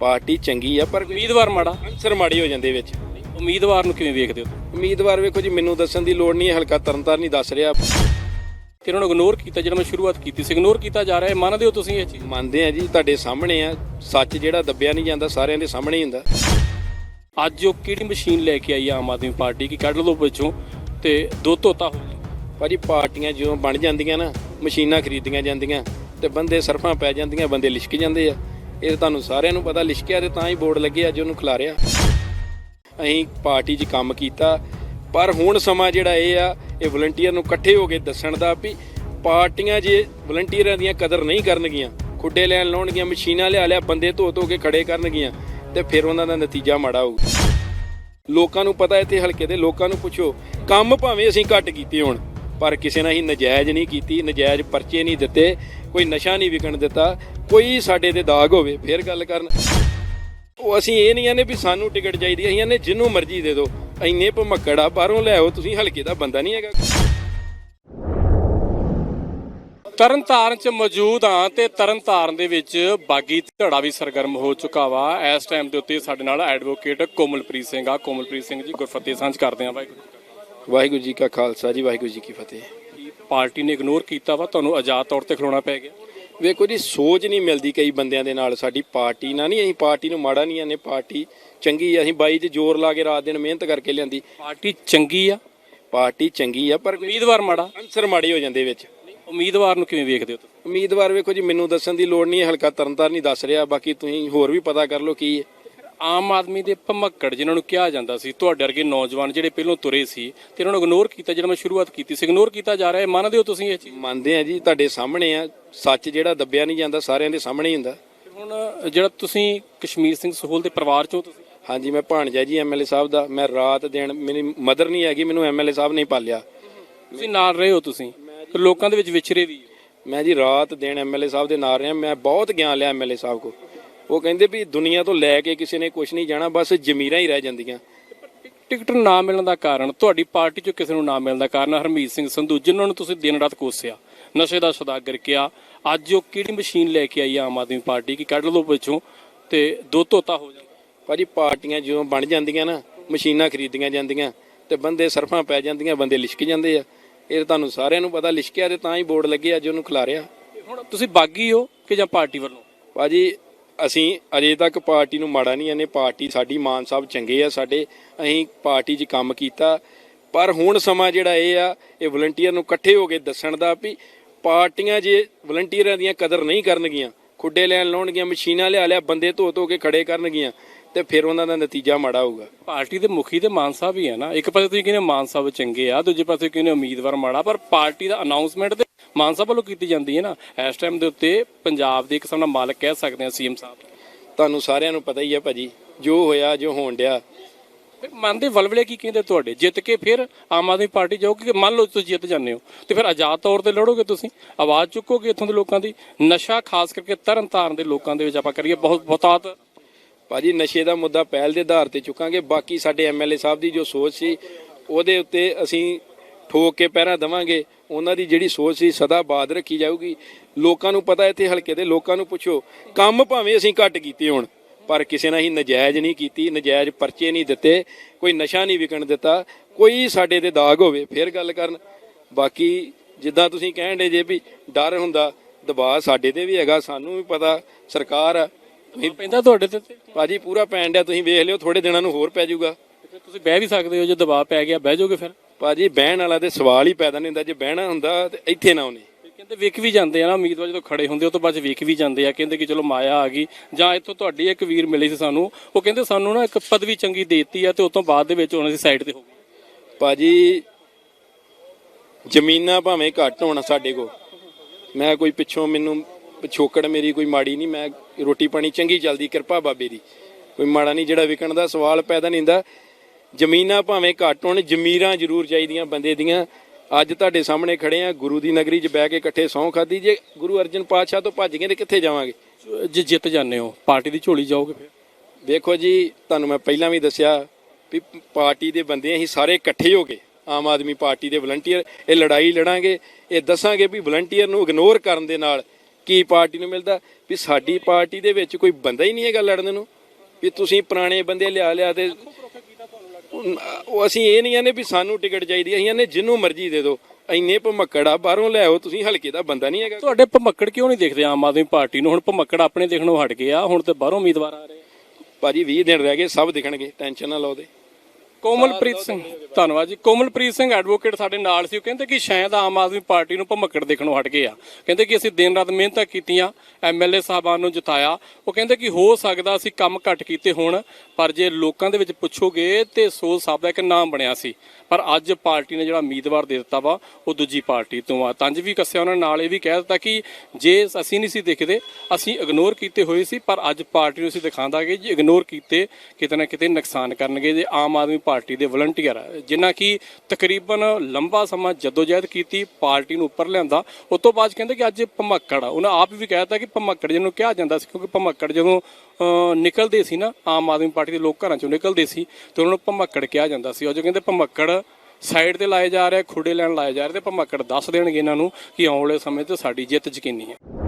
Party ਚੰਗੀ ਆ ਪਰ ਉਮੀਦਵਾਰ ਮਾੜਾ। ਅਨਸਰ ਮਾੜੀ ਹੋ ਜਾਂਦੇ ਵਿੱਚ। ਉਮੀਦਵਾਰ ਨੂੰ ਕਿਵੇਂ ਵੇਖਦੇ ਹੋ? ਉਮੀਦਵਾਰ ਵੇਖੋ ਜੀ ਮੈਨੂੰ ਦੱਸਣ ਦੀ ਲੋੜ ਨਹੀਂ ਹੈ ਹਲਕਾ ਤਰਨਤਾਰਨ ਨਹੀਂ ਦੱਸ ਰਿਹਾ। ਕਿ ਇਹਨਾਂ ਨੂੰ ਇਗਨੋਰ ਕੀਤਾ ਜਿਹੜਾ ਮੈਂ ਸ਼ੁਰੂਆਤ ਕੀਤੀ ਸੀ ਇਗਨੋਰ ਕੀਤਾ ਜਾ ਰਿਹਾ ਹੈ ਮੰਨਦੇ ਹੋ ਤੁਸੀਂ ਇਹ ਚੀਜ਼? ਮੰਨਦੇ ਆ ਜੀ ਤੁਹਾਡੇ ਸਾਹਮਣੇ ਆ ਸੱਚ ਜਿਹੜਾ ਦੱਬਿਆ ਨਹੀਂ ਜਾਂਦਾ ਸਾਰਿਆਂ ਦੇ ਸਾਹਮਣੇ ਹੀ ਹੁੰਦਾ। ਅੱਜ ਉਹ ਕਿਹੜੀ ਮਸ਼ੀਨ ਲੈ ਕੇ ਆਈ ਆ ਆਮ ਆਦਮੀ ਪਾਰਟੀ ਕੀ ਕੱਢ ਲਓ ਵਿੱਚੋਂ ਤੇ ਦੋ ਧੋਤਾ ਹੋ ਗਿਆ ਭਾਜੀ ਪਾਰਟੀਆਂ ਜਦੋਂ ਬਣ ਜਾਂਦੀਆਂ ਨਾ ਮਸ਼ੀਨਾਂ ਖਰੀਦੀਆਂ ਜਾਂਦੀਆਂ ਤੇ ਬੰਦੇ ਸਰਫਾਂ ਪੈ ਜਾਂਦੀਆਂ ਬੰਦੇ ਲਿਸ਼ਕ ਜਾਂਦੇ ਆ। ਇਹ ਤੁਹਾਨੂੰ ਸਾਰਿਆਂ ਨੂੰ ਪਤਾ, ਲਿਸ਼ਕਿਆ ਤੇ ਤਾਂ ਹੀ ਬੋਰਡ ਲੱਗੇ ਅੱਜ ਉਹਨੂੰ ਖਿਲਾਰਿਆ ਅਸੀਂ ਪਾਰਟੀ 'ਚ ਕੰਮ ਕੀਤਾ, ਪਰ ਹੁਣ ਸਮਾਂ ਜਿਹੜਾ ਇਹ ਆ, ਇਹ ਵਲੰਟੀਅਰ ਨੂੰ ਇਕੱਠੇ ਹੋ ਕੇ ਦੱਸਣ ਦਾ ਵੀ ਪਾਰਟੀਆਂ ਜੇ ਵਲੰਟੀਅਰਾਂ ਦੀਆਂ ਕਦਰ ਨਹੀਂ ਕਰਨਗੀਆਂ, ਖੁੱਡੇ ਲੈਣ ਲਾਉਣਗੀਆਂ, ਮਸ਼ੀਨਾਂ ਲਿਆ ਲਿਆ, ਬੰਦੇ ਧੋ ਧੋ ਕੇ ਖੜੇ ਕਰਨਗੀਆਂ, ਤੇ ਫਿਰ ਉਹਨਾਂ ਦਾ ਨਤੀਜਾ ਮਾੜਾ ਹੋਊ। ਲੋਕਾਂ ਨੂੰ ਪਤਾ ਇੱਥੇ ਹਲਕੇ ਦੇ ਲੋਕਾਂ ਨੂੰ ਪੁੱਛੋ, ਕੰਮ ਭਾਵੇਂ ਅਸੀਂ ਘੱਟ ਕੀਤੇ ਹੋਣ। ਪਰ ਕਿਸੇ ਨਾਲ ਹੀ ਨਜਾਇਜ਼ ਨਹੀਂ ਕੀਤੀ, ਨਜਾਇਜ਼ ਪਰਚੇ ਨਹੀਂ ਦਿੱਤੇ, ਕੋਈ ਨਸ਼ਾ ਨਹੀਂ ਵਿਕਣ ਦਿੱਤਾ, ਕੋਈ ਸਾਡੇ ਤੇ ਦਾਗ ਹੋਵੇ, ਫਿਰ ਗੱਲ ਕਰਨ। ਉਹ ਅਸੀਂ ਇਹ ਨਹੀਂ ਆਨੇ ਵੀ ਸਾਨੂੰ ਟਿਕਟ ਚਾਹੀਦੀ ਅਸੀਂ ਆਨੇ ਜਿੰਨੂੰ ਮਰਜ਼ੀ ਦੇ ਦਿਓ। ਇੰਨੇ ਭਮੱਕੜ ਆ, ਬਾਹਰੋਂ ਲੈ ਆਓ, ਤੁਸੀਂ ਹਲਕੇ ਦਾ ਬੰਦਾ ਨਹੀਂ ਹੈਗਾ। ਤਰਨਤਾਰਨ ਚ ਮੌਜੂਦ ਹਾਂ ਤੇ ਤਰਨਤਾਰਨ ਦੇ ਵਿੱਚ ਬਾਗੀ ਧੜਾ ਵੀ ਸਰਗਰਮ ਹੋ ਚੁੱਕਾ ਵਾ। ਇਸ ਟਾਈਮ ਦੇ ਉੱਤੇ ਸਾਡੇ ਨਾਲ ਐਡਵੋਕੇਟ ਕੋਮਲਪ੍ਰੀਤ ਸਿੰਘ ਆ। ਕੋਮਲਪ੍ਰੀਤ ਸਿੰਘ ਜੀ, ਗੁਰਫਤਿਹ ਸਾਂਝ ਕਰਦੇ ਆ ਵਾਹਿਗੁਰੂ ਵਾਹਿਗੁਰੂ ਜੀ ਕਾ ਖਾਲਸਾ ਜੀ ਵਾਹਿਗੁਰੂ ਜੀ ਕੀ ਫਤਿਹ। ਪਾਰਟੀ ਨੇ ਇਗਨੋਰ ਕੀਤਾ ਵਾ ਤੁਹਾਨੂੰ ਆਜ਼ਾਦ ਤੌਰ ਤੇ ਖਲੋਣਾ ਪੈ ਗਿਆ। ਵੇਖੋ ਜੀ ਸੋਚ ਨਹੀਂ ਮਿਲਦੀ ਕਈ ਬੰਦਿਆਂ ਦੇ ਨਾਲ। ਸਾਡੀ ਪਾਰਟੀ ਨਾਲ ਨਹੀਂ ਅਸੀਂ ਪਾਰਟੀ ਨੂੰ ਮਾੜਾ ਨਹੀਂ ਆਨੇ ਪਾਰਟੀ ਚੰਗੀ ਆ। ਅਸੀਂ ਬਾਈ 'ਚ ਜ਼ੋਰ ਲਾ ਕੇ ਰਾਤ ਦਿਨ ਮਿਹਨਤ ਕਰਕੇ ਲਿਆਂਦੀ। ਪਾਰਟੀ ਚੰਗੀ ਆ? ਪਾਰਟੀ ਚੰਗੀ ਆ ਪਰ ਉਮੀਦਵਾਰ ਮਾੜਾ? ਅਨਸਰ ਮਾੜੇ ਹੋ ਜਾਂਦੇ ਵਿੱਚ। ਉਮੀਦਵਾਰ ਨੂੰ ਕਿਵੇਂ ਵੇਖਦੇ ਹੋ ਤੁਸੀਂ? ਉਮੀਦਵਾਰ ਵੇਖੋ ਜੀ ਮੈਨੂੰ ਦੱਸਣ ਦੀ ਲੋੜ ਨਹੀਂ ਹਲਕਾ ਤਰਨਤਾਰਨ ਨਹੀਂ ਦੱਸ ਰਿਹਾ। ਬਾਕੀ ਤੁਸੀਂ ਹੋਰ ਵੀ ਪਤਾ ਕਰ ਲਓ ਕੀ ਹੈ। ਆਮ ਆਦਮੀ ਦੇ ਭਮੱਕੜ ਜਿਨ੍ਹਾਂ ਨੂੰ ਕਿਹਾ ਜਾਂਦਾ ਸੀ ਤੁਹਾਡੇ ਵਰਗੇ ਨੌਜਵਾਨ ਜਿਹੜੇ ਪਹਿਲਾਂ ਤੁਰੇ ਸੀ ਤੇ ਇਹਨਾਂ ਨੂੰ ਇਗਨੋਰ ਕੀਤਾ ਜਿਹੜਾ ਮੈਂ ਸ਼ੁਰੂਆਤ ਕੀਤੀ ਸੀ ਇਗਨੋਰ ਕੀਤਾ ਜਾ ਰਿਹਾ ਹੈ ਮੰਨਦੇ ਹੋ ਤੁਸੀਂ ਇਹ ਚੀਜ਼? ਮੰਨਦੇ ਆ ਜੀ ਤੁਹਾਡੇ ਸਾਹਮਣੇ ਆ ਸੱਚ ਜਿਹੜਾ ਦੱਬਿਆ ਨਹੀਂ ਜਾਂਦਾ ਸਾਰਿਆਂ ਦੇ ਸਾਹਮਣੇ ਹੀ ਹੁੰਦਾ। ਹੁਣ ਜਿਹੜਾ ਤੁਸੀਂ ਕਸ਼ਮੀਰ ਸਿੰਘ ਸਹੂਲ ਦੇ ਪਰਿਵਾਰ ਚੋਂ ਤੁਸੀਂ? ਹਾਂਜੀ ਮੈਂ ਭਾਣਜਾ ਜੀ ਐਮਐਲਏ ਸਾਹਿਬ ਦਾ ਮੈਂ ਰਾਤ ਦਿਨ ਮੇਰੀ ਮਦਰ ਨਹੀਂ ਹੈਗੀ ਮੈਨੂੰ ਐਮਐਲਏ ਸਾਹਿਬ ਨੇ ਹੀ ਪਾਲਿਆ। ਤੁਸੀਂ ਨਾਲ ਰਹੇ ਹੋ ਤੁਸੀਂ? ਲੋਕਾਂ ਦੇ ਵਿੱਚ ਵਿਚਰੇ ਵੀ। ਮੈਂ ਜੀ ਰਾਤ ਦਿਨ ਐਮਐਲਏ ਸਾਹਿਬ ਦੇ ਨਾਲ ਰਿਹਾ ਮੈਂ ਬਹੁਤ ਗਿਆਨ ਲਿਆ ਐਮਐਲਏ ਸਾਹਿਬ ਕੋ। ਉਹ ਕਹਿੰਦੇ ਵੀ ਦੁਨੀਆ ਤੋਂ ਲੈ ਕੇ ਕਿਸੇ ਨੇ ਕੁਝ ਨਹੀਂ ਜਾਣਾ ਬਸ ਜ਼ਮੀਰਾਂ ਹੀ ਰਹਿ ਜਾਂਦੀਆਂ। ਟਿਕਟ ਨਾ ਮਿਲਣ ਦਾ ਕਾਰਨ ਤੁਹਾਡੀ ਪਾਰਟੀ ਚੋਂ ਕਿਸੇ ਨੂੰ ਨਾ ਮਿਲਣ ਦਾ ਕਾਰਨ ਹਰਮੀਤ ਸਿੰਘ ਸੰਧੂ ਜਿਨ੍ਹਾਂ ਨੂੰ ਤੁਸੀਂ ਦਿਨ ਰਾਤ ਕੋਸਿਆ ਨਸ਼ੇ ਦਾ ਸੌਦਾਗਰ ਕਿਹਾ। ਅੱਜ ਉਹ ਕਿਹੜੀ ਮਸ਼ੀਨ ਲੈ ਕੇ ਆਈ ਆਮ ਆਦਮੀ ਪਾਰਟੀ ਕੀ ਕੱਢ ਲਓ ਵਿੱਚੋਂ ਤੇ ਦੋ ਧੋਤਾ ਹੋ ਜਾਂਦਾ। ਭਾਜੀ ਪਾਰਟੀਆਂ ਜਦੋਂ ਬਣ ਜਾਂਦੀਆਂ ਨਾ ਮਸ਼ੀਨਾਂ ਖਰੀਦੀਆਂ ਜਾਂਦੀਆਂ ਤੇ ਬੰਦੇ ਸਰਫਾਂ ਪੈ ਜਾਂਦੀਆਂ ਬੰਦੇ ਲਿਸ਼ਕ ਜਾਂਦੇ ਆ। ਇਹ ਤੁਹਾਨੂੰ ਸਾਰਿਆਂ ਨੂੰ ਪਤਾ ਲਿਸ਼ਕਿਆ ਤੇ ਤਾਂ ਹੀ ਬੋਰਡ ਲੱਗੇ ਅੱਜ ਉਹਨੂੰ ਖਿਲਾਰਿਆ। ਹੁਣ ਤੁਸੀਂ ਬਾਗੀ ਹੋ ਕਿ ਜਾਂ ਪਾਰਟੀ ਵੱਲੋਂ? ਭਾਜੀ ਅਸੀਂ ਅਜੇ ਤੱਕ ਪਾਰਟੀ ਨੂੰ ਮਾੜਾ ਨਹੀਂ ਆਨੇ, ਪਾਰਟੀ ਸਾਡੀ ਮਾਨ ਸਾਹਿਬ ਚੰਗੇ ਆ ਸਾਡੇ, ਅਸੀਂ ਪਾਰਟੀ 'ਚ ਕੰਮ ਕੀਤਾ। ਪਰ ਹੁਣ ਸਮਾਂ ਜਿਹੜਾ ਇਹ ਆ, ਇਹ ਵਲੰਟੀਅਰ ਨੂੰ ਇਕੱਠੇ ਹੋ ਕੇ ਦੱਸਣ ਦਾ ਵੀ ਪਾਰਟੀਆਂ ਜੇ ਵਲੰਟੀਅਰਾਂ ਦੀਆਂ ਕਦਰ ਨਹੀਂ ਕਰਨਗੀਆਂ, ਖੁੱਡੇ ਲੈਣ ਲਾਉਣਗੀਆਂ, ਮਸ਼ੀਨਾਂ ਲਿਆ ਲਿਆ, ਬੰਦੇ ਧੋ ਧੋ ਕੇ ਖੜੇ ਕਰਨਗੀਆਂ, ਤੇ ਫਿਰ ਉਹਨਾਂ ਦਾ ਨਤੀਜਾ ਮਾੜਾ ਹੋਊਗਾ। ਪਾਰਟੀ ਦੇ ਮੁਖੀ ਤੇ ਮਾਨ ਸਾਹਿਬ ਹੀ ਹੈ ਨਾ। ਇੱਕ ਪਾਸੇ ਤੁਸੀਂ ਕਹਿੰਦੇ ਮਾਨ ਸਾਹਿਬ ਚੰਗੇ ਆ, ਦੂਜੇ ਪਾਸੇ ਕਹਿੰਦੇ ਉਮੀਦਵਾਰ ਮਾੜਾ, ਪਰ ਪਾਰਟੀ ਦਾ ਅਨਾਉਂਸਮੈਂਟ ਤੇ ਮਾਨ ਸਾਹਿਬ ਵੱਲੋਂ ਕੀਤੀ ਜਾਂਦੀ ਹੈ ਨਾ ਇਸ ਟਾਈਮ ਦੇ ਉੱਤੇ ਪੰਜਾਬ ਦੇ ਇੱਕ ਕਿਸਮ ਦਾ ਮਾਲਕ ਕਹਿ ਸਕਦੇ ਆ ਸੀਐਮ ਸਾਹਿਬ। ਤੁਹਾਨੂੰ ਸਾਰਿਆਂ ਨੂੰ ਪਤਾ ਹੀ ਆ ਭਾਜੀ ਜੋ ਹੋਇਆ ਜੋ ਹੋਣ ਡਿਆ। ਫਿਰ ਮਨ ਦੇ ਵਲਵਲੇ ਕੀ ਕਹਿੰਦੇ ਤੁਹਾਡੇ? ਜਿੱਤ ਕੇ ਫਿਰ ਆਮ ਆਦਮੀ ਪਾਰਟੀ ਜਾਓਗੇ ਕਿ ਮੰਨ ਲਓ ਤੁਸੀਂ ਜਿੱਤ ਜਾਂਦੇ ਹੋ? ਤੇ ਫਿਰ ਆਜ਼ਾਦ ਤੌਰ ਤੇ ਲੜੋਗੇ ਤੁਸੀਂ? ਆਵਾਜ਼ ਚੁੱਕੋਗੇ ਇੱਥੋਂ ਦੇ ਲੋਕਾਂ ਦੀ? ਨਸ਼ਾ ਖਾਸ ਕਰਕੇ ਤਰਨ ਤਾਰਨ ਦੇ ਲੋਕਾਂ ਦੇ ਵਿੱਚ ਆਪਾਂ ਕਰੀਏ ਬਹੁਤ ਬਹੁਤਾਤ ਭਾਜੀ ਨਸ਼ੇ ਦਾ ਮੁੱਦਾ ਪਹਿਲ ਦੇ ਆਧਾਰ ਤੇ ਚੁੱਕਾਂਗੇ। ਬਾਕੀ ਸਾਡੇ ਐਮਐਲਏ ਸਾਹਿਬ ਦੀ ਜੋ ਸੋਚ ਸੀ ਉਹਦੇ ਉੱਤੇ ਅਸੀਂ ਠੋਕ ਕੇ ਪਹਿਰਾ ਦਵਾਂਗੇ ਉਹਨਾਂ ਦੀ ਜਿਹੜੀ ਸੋਚ ਸੀ ਸਦਾ ਬਾਦ ਰੱਖੀ ਜਾਊਗੀ। ਲੋਕਾਂ ਨੂੰ ਪਤਾ ਇੱਥੇ ਹਲਕੇ ਦੇ ਲੋਕਾਂ ਨੂੰ ਪੁੱਛੋ ਕੰਮ ਭਾਵੇਂ ਅਸੀਂ ਘੱਟ ਕੀਤੇ ਹੋਣ ਪਰ ਕਿਸੇ ਨਾਲ ਹੀ ਨਜਾਇਜ਼ ਨਹੀਂ ਕੀਤੀ ਨਜਾਇਜ਼ ਪਰਚੇ ਨਹੀਂ ਦਿੱਤੇ ਕੋਈ ਨਸ਼ਾ ਨਹੀਂ ਵਿਕਣ ਦਿੱਤਾ ਕੋਈ ਸਾਡੇ ਤੇ ਦਾਗ ਹੋਵੇ ਫਿਰ ਗੱਲ ਕਰਨ। ਬਾਕੀ ਜਿੱਦਾਂ ਤੁਸੀਂ ਕਹਿਣ ਦੇ ਜੇ ਵੀ ਡਰ ਹੁੰਦਾ ਦਬਾਅ ਸਾਡੇ ਤੇ ਵੀ ਹੈਗਾ ਸਾਨੂੰ ਵੀ ਪਤਾ ਸਰਕਾਰ ਆ। ਤੁਸੀਂ ਪੈਂਦਾ ਤੁਹਾਡੇ ਤੇ ਭਾਜੀ ਪੂਰਾ ਪੈਣ ਡਿਆ ਤੁਸੀਂ ਵੇਖ ਲਿਓ ਥੋੜੇ ਦਿਨਾਂ ਨੂੰ ਹੋਰ ਪੈ ਜਾਊਗਾ। ਤੁਸੀਂ ਬਹਿ ਵੀ ਸਕਦੇ ਹੋ ਜੇ ਦਬਾਅ ਪੈ ਗਿਆ ਬਹਿ ਜਾਓਗੇ ਫਿਰ? ਭਾਜੀ ਬਹਿਣ ਵਾਲਾ ਤੇ ਸਵਾਲ ਹੀ ਪੈਦਾ ਨਹੀਂ ਹੁੰਦਾ ਜੇ ਬਹਿਣਾ ਹੁੰਦਾ ਤੇ ਇੱਥੇ ਨਾ ਫਿਰ ਕਹਿੰਦੇ ਵਿਕ ਵੀ ਜਾਂਦੇ ਆ ਨਾ ਉਮੀਦਵਾਰ ਜਦੋਂ ਖੜੇ ਹੁੰਦੇ ਉਹ ਤੋਂ ਬਾਅਦ ਵਿਕ ਵੀ ਜਾਂਦੇ ਆ ਕਹਿੰਦੇ ਕਿ ਚਲੋ ਮਾਇਆ ਆ ਗਈ। ਜਾਂ ਇੱਥੋਂ ਤੁਹਾਡੀ ਇੱਕ ਵੀਰ ਮਿਲੀ ਸੀ ਸਾਨੂੰ ਉਹ ਕਹਿੰਦੇ ਸਾਨੂੰ ਨਾ ਇੱਕ ਪਦਵੀ ਚੰਗੀ ਦੇਤੀ ਆ ਤੇ ਉਸ ਤੋਂ ਬਾਅਦ ਦੇ ਵਿੱਚ ਉਹਨਾਂ ਦੀ ਸਾਈਡ ਤੇ ਹੋ ਗਈ ਭਾਜੀ ਜ਼ਮੀਨਾਂ ਭਾਵੇਂ ਘੱਟ ਹੋਣ ਸਾਡੇ ਕੋ ਮੈਂ ਕੋਈ ਪਿੱਛੋਂ ਮੈਨੂੰ ਪਿਛੋਕੜ ਮੇਰੀ ਕੋਈ ਮਾੜੀ ਨਹੀਂ ਮੈਂ ਰੋਟੀ ਪਾਣੀ ਚੰਗੀ ਚੱਲਦੀ ਕਿਰਪਾ ਬਾਬੇ ਦੀ। ਕੋਈ ਮਾੜਾ ਨਹੀਂ ਜਿਹੜਾ ਵਿਕਣ ਦਾ ਸਵਾਲ ਪੈਦਾ ਨਹੀਂ ਹੁੰਦਾ ਜ਼ਮੀਨਾਂ ਭਾਵੇਂ ਘੱਟ ਹੋਣ ਜ਼ਮੀਰਾਂ ਜ਼ਰੂਰ ਚਾਹੀਦੀਆਂ ਬੰਦੇ ਦੀਆਂ। ਅੱਜ ਤੁਹਾਡੇ ਸਾਹਮਣੇ ਖੜੇ ਆ ਗੁਰੂ ਦੀ ਨਗਰੀ 'ਚ ਬਹਿ ਕੇ ਇਕੱਠੇ ਸਹੁੰ ਖਾਦੀ ਜੇ ਗੁਰੂ ਅਰਜਨ ਪਾਤਸ਼ਾਹ ਤੋਂ ਭੱਜ ਗਏ ਤੇ ਕਿੱਥੇ ਜਾਵਾਂਗੇ? ਜੇ ਜਿੱਤ ਜਾਂਦੇ ਹੋ ਪਾਰਟੀ ਦੀ ਝੋਲੀ ਜਾਓਗੇ ਫਿਰ? ਵੇਖੋ ਜੀ ਤੁਹਾਨੂੰ ਮੈਂ ਪਹਿਲਾਂ ਵੀ ਦੱਸਿਆ ਵੀ ਪਾਰਟੀ ਦੇ ਬੰਦੇ ਅਸੀਂ ਸਾਰੇ ਇਕੱਠੇ ਹੋ ਗਏ ਆਮ ਆਦਮੀ ਪਾਰਟੀ ਦੇ ਵਲੰਟੀਅਰ ਇਹ ਲੜਾਈ ਲੜਾਂਗੇ ਇਹ ਦੱਸਾਂਗੇ ਵੀ ਵਲੰਟੀਅਰ ਨੂੰ ਇਗਨੋਰ ਕਰਨ ਦੇ ਨਾਲ ਕੀ ਪਾਰਟੀ ਨੂੰ ਮਿਲਦਾ। ਵੀ ਸਾਡੀ ਪਾਰਟੀ ਦੇ ਵਿੱਚ ਕੋਈ ਬੰਦਾ ਹੀ ਨਹੀਂ ਹੈਗਾ ਲੜਨ ਨੂੰ। ਵੀ ਤੁਸੀਂ ਪੁਰਾਣੇ ਬੰਦੇ ਲਿਆ ਲਿਆ ਤੇ ਉਹ ਅਸੀਂ ਇਹ ਨਹੀਂ ਆਨੇ ਵੀ ਸਾਨੂੰ ਟਿਕਟ ਚਾਹੀਦੀ ਅਸੀਂ ਆਨੇ ਜਿਹਨੂੰ ਮਰਜ਼ੀ ਦੇ ਦਿਓ। ਇੰਨੇ ਭਮੱਕੜ ਆ ਬਾਹਰੋਂ ਲਿਆਓ ਤੁਸੀਂ ਹਲਕੇ ਦਾ ਬੰਦਾ ਨਹੀਂ ਹੈਗਾ। ਤੁਹਾਡੇ ਭਮੱਕੜ ਕਿਉਂ ਨਹੀਂ ਦੇਖਦੇ? ਆਮ ਆਦਮੀ ਪਾਰਟੀ ਨੂੰ ਹੁਣ ਭਮੱਕੜ ਆਪਣੇ ਦੇਖਣੋਂ ਹਟ ਗਏ ਆ ਹੁਣ ਤੇ ਬਾਹਰੋਂ ਉਮੀਦਵਾਰ ਆ ਰਹੇ ਆ। ਭਾਜੀ 20 ਦਿਨ ਰਹਿ ਗਏ ਸਭ ਦਿਖਣਗੇ ਟੈਨਸ਼ਨ ਨਾ ਲਓ ਦੇ ਕੋਮਲਪ੍ਰੀਤ ਸਿੰਘ। ਧੰਨਵਾਦ। ਜੀ। ਕੋਮਲਪ੍ਰੀਤ ਸਿੰਘ ਐਡਵੋਕੇਟ ਸਾਡੇ ਨਾਲ ਸੀ। ਉਹ ਕਹਿੰਦੇ ਕਿ ਸ਼ਾਇਦ ਆਮ ਆਦਮੀ ਪਾਰਟੀ ਨੂੰ ਭਮੱਕੜ ਦੇਖਣੋਂ ਹਟ ਗਏ ਆ। ਕਹਿੰਦੇ ਕਿ ਅਸੀਂ ਦਿਨ ਰਾਤ ਮਿਹਨਤਾਂ ਕੀਤੀਆਂ ਐਮਐਲਏ ਸਾਹਿਬਾਨ ਨੂੰ ਜਿਤਾਇਆ। ਉਹ ਕਹਿੰਦੇ ਕਿ ਹੋ ਸਕਦਾ ਅਸੀਂ ਕੰਮ ਘੱਟ ਕੀਤੇ ਹੋਣ ਪਰ ਜੇ ਲੋਕਾਂ ਦੇ ਵਿੱਚ ਪੁੱਛੋਗੇ ਤੇ ਸੋਲ ਸਾਹਿਬ ਦਾ ਇੱਕ ਨਾਮ ਬਣਿਆ ਸੀ। ਪਰ ਅੱਜ ਪਾਰਟੀ ਨੇ ਜਿਹੜਾ ਉਮੀਦਵਾਰ ਦੇ ਦਿੱਤਾ ਵਾ ਉਹ ਦੂਜੀ ਪਾਰਟੀ ਤੋਂ ਆ। ਤੰਜ ਵੀ ਕੱਸਿਆ ਉਹਨਾਂ ਨਾਲ ਇਹ ਵੀ ਕਹਿ ਦਿੱਤਾ ਕਿ ਜੇ ਅਸੀਂ ਨਹੀਂ ਸੀ ਦੇਖਦੇ ਅਸੀਂ ਇਗਨੋਰ ਕੀਤੇ ਹੋਏ ਸੀ ਪਰ ਅੱਜ ਪਾਰਟੀ ਨੂੰ ਅਸੀਂ ਦਿਖਾਉਂਦਾਗੇ ਜੀ ਇਗਨੋਰ ਕੀਤੇ ਕਿਤੇ ਨਾ ਕਿਤੇ ਨੁਕਸਾਨ ਕਰਨਗੇ। ਜੇ ਆਮ ਆਦਮੀ ਪਾਰਟੀ ਪਾਰਟੀ ਦੇ ਵਲੰਟੀਅਰ ਜਿਨ੍ਹਾਂ ਕੀ ਤਕਰੀਬਨ ਲੰਬਾ ਸਮਾਂ ਜਦੋਜਹਿਦ ਕੀਤੀ, ਪਾਰਟੀ ਨੂੰ ਉੱਪਰ ਲਿਆਂਦਾ। ਉਸ ਤੋਂ ਬਾਅਦ 'ਚ ਕਹਿੰਦੇ ਕਿ ਅੱਜ ਭਮੱਕੜ ਆ। ਉਹਨਾਂ ਆਪ ਵੀ ਕਹਿ ਦਿੱਤਾ ਕਿ ਭਮੱਕੜ ਜਿਹਨੂੰ ਕਿਹਾ ਜਾਂਦਾ ਸੀ, ਕਿਉਂਕਿ ਭਮੱਕੜ ਜਦੋਂ ਨਿਕਲਦੇ ਸੀ ਨਾ, ਆਮ ਆਦਮੀ ਪਾਰਟੀ ਦੇ ਲੋਕ ਘਰਾਂ ਚੋਂ ਨਿਕਲਦੇ ਸੀ, ਤੇ ਉਹਨਾਂ ਨੂੰ ਭਮੱਕੜ ਕਿਹਾ ਜਾਂਦਾ ਸੀ। ਉਹ ਜੋ ਕਹਿੰਦੇ ਭਮੱਕੜ ਸਾਈਡ ਤੇ ਲਾਏ ਜਾ ਰਹੇ, ਖੁੱਡੇ ਲੈਣ ਲਾਏ ਜਾ ਰਹੇ, ਤੇ ਭਮੱਕੜ ਦੱਸ ਦੇਣਗੇ ਇਹਨਾਂ ਨੂੰ ਕਿ ਆਉਣ ਵਾਲੇ ਸਮੇਂ ਤੇ ਸਾਡੀ ਜਿੱਤ ਯਕੀਨੀ ਹੈ।